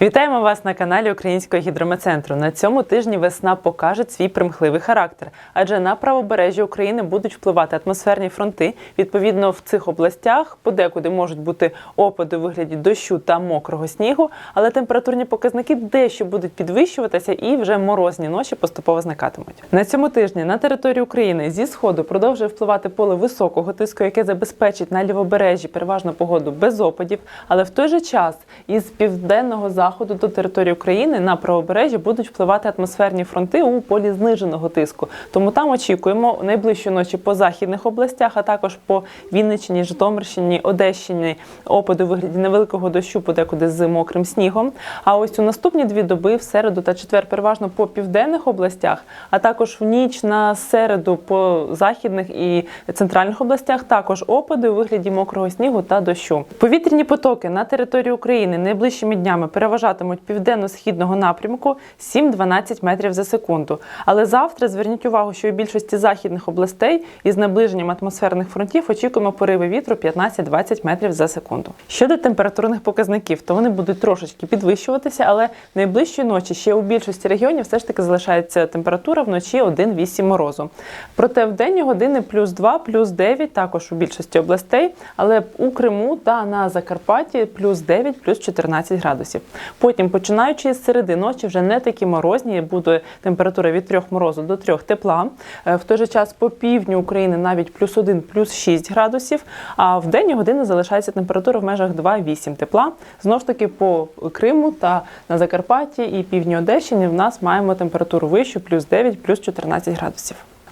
Вітаємо вас на каналі Українського гідрометцентру. На цьому тижні весна покаже свій примхливий характер, адже на правобережжі України будуть впливати атмосферні фронти. Відповідно, в цих областях подекуди можуть бути опади у вигляді дощу та мокрого снігу, але температурні показники дещо будуть підвищуватися і вже морозні ночі поступово зникатимуть. На цьому тижні на території України зі сходу продовжує впливати поле високого тиску, яке забезпечить на лівобережжі переважно погоду без опадів, але в той же час із південного заходу до території України на правобережжі будуть впливати атмосферні фронти у полі зниженого тиску. Тому там очікуємо найближчої ночі по західних областях, а також по Вінниччині, Житомирщині, Одещині опади у вигляді невеликого дощу, подекуди з мокрим снігом. А ось у наступні дві доби, в середу та четвер, переважно по південних областях, а також в ніч на середу по західних і центральних областях, також опади у вигляді мокрого снігу та дощу. Повітряні потоки на території України найближчими днями переважатимуть південно-східного напрямку 7-12 метрів за секунду. Але завтра зверніть увагу, що у більшості західних областей із наближенням атмосферних фронтів очікуємо пориви вітру 15-20 метрів за секунду. Щодо температурних показників, то вони будуть трошечки підвищуватися, але найближчої ночі ще у більшості регіонів все ж таки залишається температура вночі 1-8 морозу. Проте в денні години плюс 2, плюс 9 також у більшості областей, але у Криму та на Закарпатті плюс 9, плюс 14 градусів. Потім, починаючи з середи ночі, вже не такі морозні, буде температура від 3 морозу до 3 тепла. Е, В той же час по півдню України навіть плюс 1, плюс 6 градусів. А в денні години залишається температура в межах 2-8 тепла. Знову ж таки, по Криму та на Закарпатті і півдні Одещині в нас маємо температуру вищу, плюс 9, плюс 14 градусів.